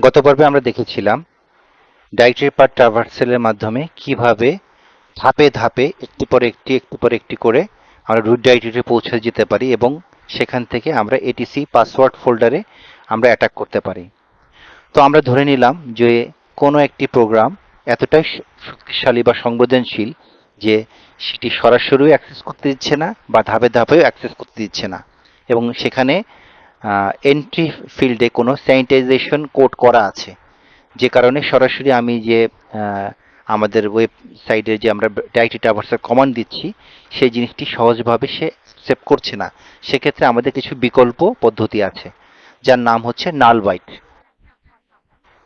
গত পর্বে আমরা দেখেছিলাম ডাইরেক্টরি পার্ট ট্রাভার্সেলের মাধ্যমে কীভাবে ধাপে ধাপে একটি পর একটি একটি পর একটি করে আমরা রুট ডাইরেক্টরিতে পৌঁছে যেতে পারি এবং সেখান থেকে আমরা এটিসি পাসওয়ার্ড ফোল্ডারে আমরা অ্যাটাক করতে পারি। তো আমরা ধরে নিলাম যে কোনো একটি প্রোগ্রাম এতটাই শক্তিশালী বা সংবেদনশীল যে সেটি সরাসরিও অ্যাক্সেস করতে দিচ্ছে না বা ধাপে ধাপেও অ্যাক্সেস করতে দিচ্ছে না এবং সেখানে এন্ট্রি ফিল্ডে কোনো স্যানিটাইজেশন কোড করা আছে। যে কারণে সরাসরি আমি যে আমাদের ওয়েবসাইটে যে আমরা ডাইটি ট্রাভার্সার কমান্ড দিচ্ছি, সেই জিনিসটি সহজভাবে সে অ্যাকসেপ্ট করছে না। সেক্ষেত্রে আমাদের কিছু বিকল্প পদ্ধতি আছে, যার নাম হচ্ছে নাল বাইট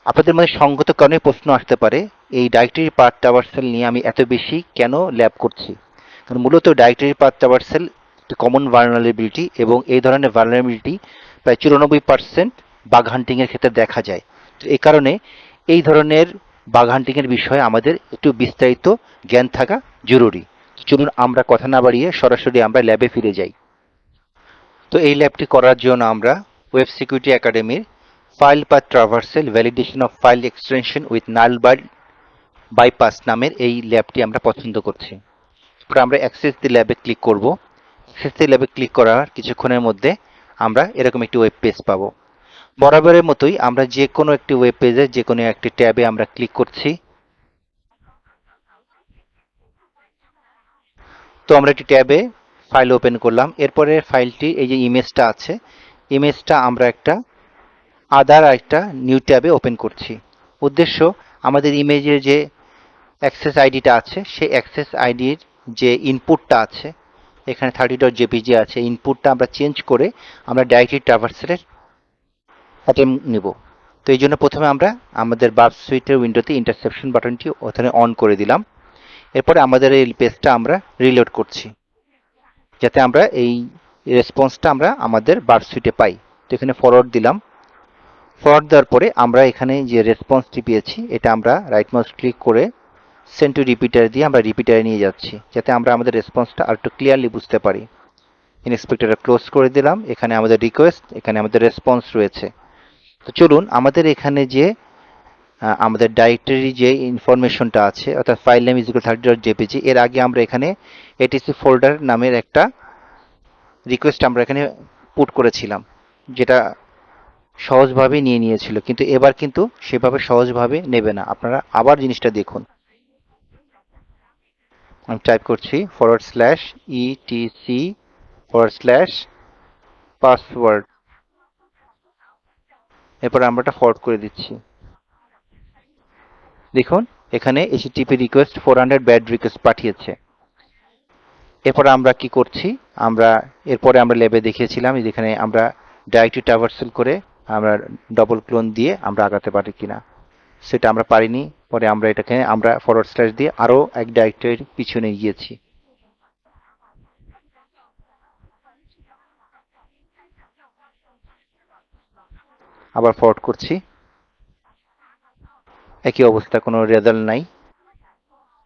আপনাদের মধ্যে সঙ্গত কারণে প্রশ্ন আসতে পারে, এই ডাইরেক্টরি পার্ট ট্রাভার্সাল নিয়ে আমি এত বেশি কেন ল্যাব করছি? কারণ মূলত ডাইরেক্টরি পার্ট ট্রাভার্সাল একটি কমন ভার্নারেবিলিটি এবং এই ধরনের ভার্নারেবিলিটি প্রায় চুরানব্বই পার্সেন্ট বাগ হান্টিংয়ের ক্ষেত্রে দেখা যায়। তো এই কারণে এই ধরনের বাগ হান্টিংয়ের বিষয়ে আমাদের একটু বিস্তারিত জ্ঞান থাকা জরুরি। চলুন আমরা কথা না বাড়িয়ে সরাসরি আমরা ল্যাবে ফিরে যাই। তো এই ল্যাবটি করার জন্য আমরা ওয়েব সিকিউরিটি একাডেমির file path traversal validation of file extension with null byte bypass নামের এই ল্যাবটি আমরা পছন্দ করছি। আমরা অ্যাক্সেস দি ল্যাবে ক্লিক করব। দি ল্যাবে ক্লিক করার কিছুক্ষণের মধ্যে আমরা এরকম একটি ওয়েব পেজ পাবো। বরাবরের মতোই আমরা যে কোনো একটি ওয়েব পেজে যে কোনো একটি ট্যাবে আমরা ক্লিক করছি। তো আমরা একটি ট্যাবে ফাইল ওপেন করলাম। এরপরে ফাইলটি এই যে ইমেজটা আছে ইমেজটা আমরা একটা আদার একটা নিউ ট্যাবে ওপেন করছি। উদ্দেশ্য, আমাদের ইমেজের যে অ্যাক্সেস আইডিটা আছে, সেই অ্যাক্সেস আইডির যে ইনপুটটা আছে এখানে থার্টি ডট জেপিজি আছে। ইনপুটটা আমরা চেঞ্জ করে আমরা ডাইরেক্টলি ট্রাভার্সালের অ্যাটেম নেব। তো এই জন্য প্রথমে আমরা আমাদের বার্ব সুইটের উইন্ডোতে ইন্টারসেপশন বাটনটি ওখানে অন করে দিলাম। এরপরে আমাদের এই পেজটা আমরা রিলোড করছি। যাতে আমরা এই রেসপন্সটা আমরা আমাদের বার্ব সুইটে পাই। তো এখানে ফরওয়ার্ড দিলাম। ফরওয়ার্ড দেওয়ার পরে আমরা এখানে যে রেসপন্সটি পেয়েছি, এটা আমরা রাইট মাউস ক্লিক করে সেন্ড টু রিপিটার দিয়ে আমরা রিপিটারে নিয়ে যাচ্ছি, যাতে আমরা আমাদের রেসপন্সটা আর একটু ক্লিয়ারলি বুঝতে পারি। ইন্সপেক্টরটা ক্লোজ করে দিলাম, এখানে আমাদের রিকোয়েস্ট এখানে আমাদের রেসপন্স রয়েছে। তো চলুন, আমাদের এখানে যে আমাদের ডাইরেক্টরি যে ইনফরমেশনটা আছে, অর্থাৎ ফাইল নেম ইজিক্যাল থার্টি ডট জেপিজি এর আগে আমরা এখানে এটিসি ফোল্ডার নামের একটা রিকোয়েস্ট আমরা এখানে পুট করেছিলাম, যেটা সহজভাবে নিয়ে নিয়েছিল, কিন্তু এবার কিন্তু সেভাবে সহজভাবে নেবে না। আপনারা আবার জিনিসটা দেখুন। আমি টাইপ করছি forward slash ETC forward slash password এরপর আমরা এটা ফরওয়ার্ড করে দিচ্ছি। দেখুন, এখানে HTTP request four hundred bad request পাঠিয়েছে। এরপর আমরা কি করছি? আমরা এরপরে আমরা লেবে দেখিয়েছিলাম যেখানে আমরা ডাইরেক্টলি ট্রাভার্সেল করে আমরা ডবল ক্লোন দিয়ে আমরা আগাতে পারি কিনা। সেটা আমরা পারিনি। পরে আমরা এটাকে, আমরা ফরওয়ার্ড স্ল্যাশ দিয়ে আরও এক ডাইরেক্টরির পিছনে গিয়েছি। আবার ফরওয়ার্ড করছি। একই অবস্থা, কোনো রেজাল্ট নাই।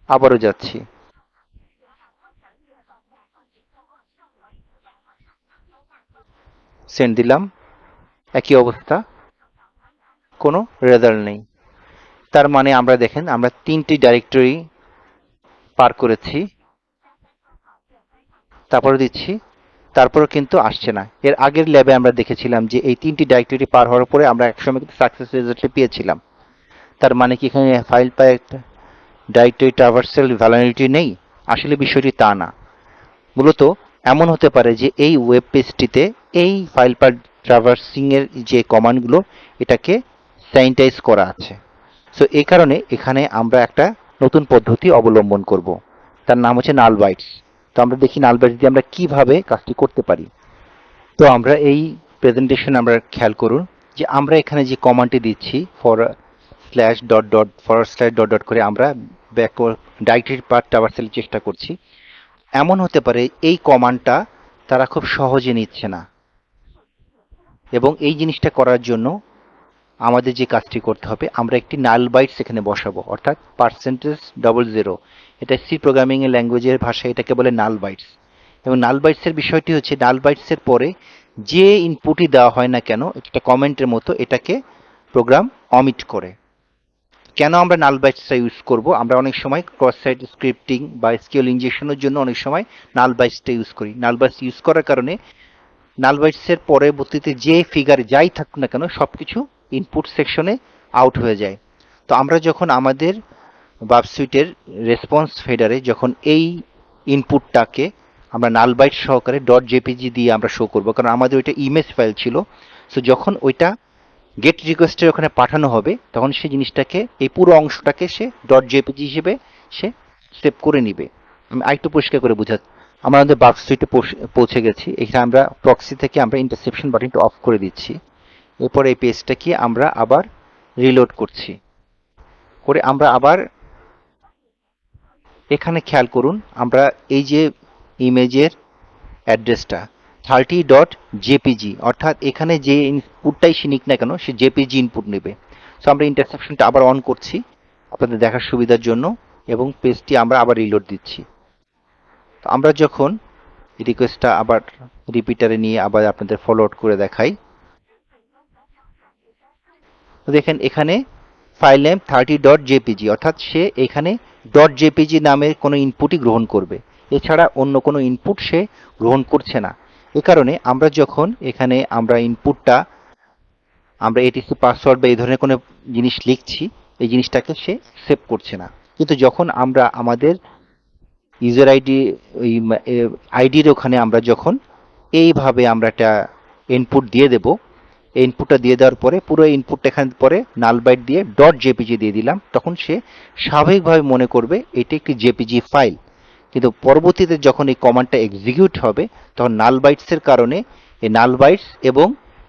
আবারও যাচ্ছি। সেন্ড দিলাম। একই অবস্থা, কোনো রেজাল্ট নেই। তার মানে আমরা দেখেন, আমরা তিনটি ডাইরেক্টরি পার করেছি। তারপরে দিচ্ছি। তারপরেও কিন্তু আসছে না। এর আগের ল্যাবে আমরা দেখেছিলাম যে এই তিনটি ডাইরেক্টরি পার হওয়ার পরে আমরা একসময় কিন্তু সাকসেস রেজাল্টে পেয়েছিলাম। তার মানে কি এখানে ফাইল পায় একটা ডাইরেক্টরি ট্রাভার্সাল ভ্যালিডিটি নেই? আসলে বিষয়টি তা না। মূলত এমন হতে পারে যে এই ওয়েব পেজটিতে এই ফাইল পার ট্রাভার্সিং এর যে কমান্ডগুলো এটাকে স্যানিটাইজ করা আছে। সো এই কারণে এখানে আমরা একটা নতুন পদ্ধতি অবলম্বন করব। তার নাম হচ্ছে নাল বাইটস তো আমরা দেখি নাল বাইটস দিয়ে আমরা কীভাবে কাজটি করতে পারি। তো আমরা এই প্রেজেন্টেশন আমরা খেয়াল করুন যে আমরা এখানে যে কমান্ডটি দিচ্ছি for slash dot dot for slash dot dot করে আমরা ব্যাক ডাইরেক্টরি পার্ট ট্রাভার্সেল চেষ্টা করছি। এমন হতে পারে এই কমান্ডটা তারা খুব সহজে নিচ্ছে না। এবং এই জিনিসটা করার জন্য আমাদের যে কাজটি করতে হবে, আমরা একটি নাল বাইটস এখানে বসাবো, অর্থাৎ পার্সেন্টেজ ডবল জিরো এটা সি প্রোগ্রামিং এর ল্যাঙ্গুয়েজের ভাষায় এটাকে বলে নাল বাইটস। এবং নাল বাইটসের বিষয়টি হচ্ছে, নাল বাইটসের পরে যে ইনপুটই দেওয়া হয় না কেন, একটা কমেন্টের মতো এটাকে প্রোগ্রাম অমিট করে। কেন আমরা নাল বাইটসটা ইউজ করব? আমরা অনেক সময় ক্রস সাইট স্ক্রিপ্টিং বা স্কিল ইঞ্জেকশনের জন্য অনেক সময় নাল বাইটসটা ইউজ করি। নাল বাইটস ইউজ করার কারণে নাল বাইটসের পরবর্তীতে যে ফিগার যাই থাকুক না কেন সব কিছু ইনপুট সেকশনে আউট হয়ে যায়। তো আমরা যখন আমাদের বাব সুইটের রেসপন্স ফেডারে যখন এই ইনপুটটাকে আমরা নাল বাইট সহকারে. ডট জেপিজি দিয়ে আমরা শো করব, কারণ আমাদের ওইটা ইমেজ ফাইল ছিল সো যখন ওইটা গেট রিকোয়েস্টের ওখানে পাঠানো হবে, তখন সেই জিনিসটাকে, এই পুরো অংশটাকে সে. ডট জেপিজি হিসেবে সে সেভ করে নিবে। আমি আরেকটু পরিষ্কার করে বোঝাচ্ছি আমরা আমাদের বাক্স সুইটে পৌঁছে গেছি। এখানে আমরা প্রক্সি থেকে আমরা ইন্টারসেপশন বাটনটা অফ করে দিচ্ছি। এরপর এই পেজটাকে আমরা আবার রিলোড করছি। করে আমরা আবার এখানে খেয়াল করুন, আমরা এই যে ইমেজের অ্যাড্রেসটা থার্টি ডট জেপিজি অর্থাৎ এখানে যে ইনপুটটাই সে নিক না কেন, সে জেপিজি ইনপুট নেবে। সো আমরা ইন্টারসেপশনটা আবার অন করছি, আপনাদের দেখার সুবিধার জন্য, এবং পেজটি আমরা আবার রিলোড দিচ্ছি। আমরা যখন রিকোয়েস্টটা আবার রিপিটারে নিয়ে আবার আপনাদের ফলো আউট করে দেখাই দেখেন এখানে file name thirty dot JPG অর্থাৎ সে এখানে ডট জেপিজি নামের কোনো ইনপুটই গ্রহণ করবে। এছাড়া অন্য কোনো ইনপুট সে গ্রহণ করছে না। এ কারণে আমরা যখন এখানে আমরা ইনপুটটা আমরা এটিসি পাসওয়ার্ড বা এই ধরনের কোনো জিনিস লিখছি, এই জিনিসটাকে সে সেভ করছে না। কিন্তু যখন আমরা আমাদের ইউজার আইডি ওই আইডির ওখানে আমরা যখন এইভাবে আমরা একটা ইনপুট দিয়ে দেব এই ইনপুটটা দিয়ে দেওয়ার পরে, পুরো ইনপুটটা এখানে পরে নাল বাইট দিয়ে ডট জেপিজি দিয়ে দিলাম, তখন সে স্বাভাবিকভাবে মনে করবে এটি একটি জেপিজি ফাইল কিন্তু পরবর্তীতে যখন এই কমান্ডটা এক্সিকিউট হবে, তখন নাল বাইটসের কারণে এই নাল বাইটস এবং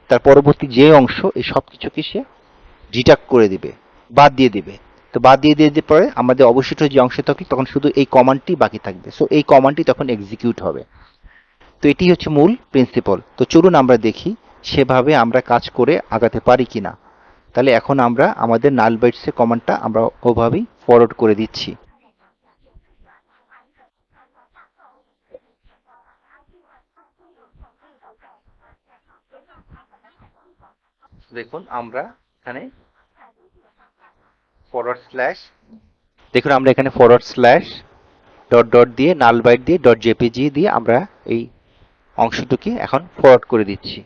তার পরবর্তী যে অংশ, এই সব কিছুকে সে ডিটাক্ট করে দিবে, বাদ দিয়ে দিবে। তো বাদ দিয়ে দিয়ে পরে আমাদের অবশিষ্ট যে অংশ থাকে, তখন শুধু এই কমান্ডটি বাকি থাকবে। সো এই কমান্ডটি তখন এক্সিকিউট হবে। তো এটি হচ্ছে মূল প্রিন্সিপাল তো চলুন আমরা দেখি সেভাবে আমরা কাজ করে আগাতে পারি কিনা। তাহলে এখন আমরা আমাদের নাল বাইটসের কমান্ডটা আমরা ওভাবেই ফরওয়ার্ড করে দিচ্ছি। দেখুন, আমরা এখানে ফরওয়ার্ড স্ল্যাশ দেখুন, আমরা এখানে ফরওয়ার্ড স্ল্যাশ ডট ডট দিয়ে নাল বাইট দিয়ে ডট জেপিজি দিয়ে আমরা এই অংশটুকে এখন ফরওয়ার্ড করে দিচ্ছি।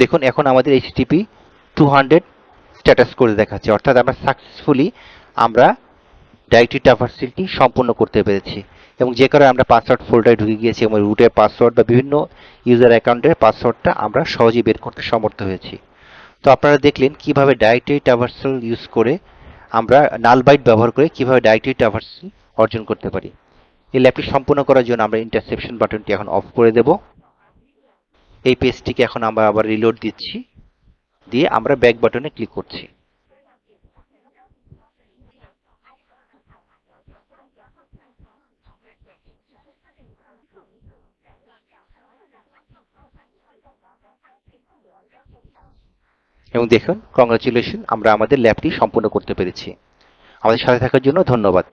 দেখুন, এখন আমাদের এইচটিপি টু হান্ড্রেড স্ট্যাটাস করে দেখাচ্ছে। অর্থাৎ আমরা সাকসেসফুলি আমরা ডাইরেক্টরি ট্রাভার্সেলটি সম্পূর্ণ করতে পেরেছি। এবং যে কারণে আমরা পাসওয়ার্ড ফোল্ডারে ঢুকে গিয়েছি এবং রুটের পাসওয়ার্ড বা বিভিন্ন ইউজার অ্যাকাউন্টের পাসওয়ার্ডটা আমরা সহজেই বের করতে সমর্থ হয়েছি। তো আপনারা দেখলেন কীভাবে ডাইরেক্টরি ট্রাভার্সাল ইউজ করে আমরা নাল বাইট ব্যবহার করে কীভাবে ডাইরেক্টরি ট্রাভার্সাল অর্জন করতে পারি। এই ল্যাবটি সম্পূর্ণ করার জন্য আমরা ইন্টারসেপশন বাটনটি এখন অফ করে দেব। এই পেজটিকে এখন আমরা আবার রিলোড দিচ্ছি। দিয়ে আমরা ব্যাক বাটনে ক্লিক করছি। এবং দেখুন কংগ্রাচুলেশন আমরা আমাদের ল্যাবটি সম্পূর্ণ করতে পেরেছি। আমাদের সাথে থাকার জন্য ধন্যবাদ।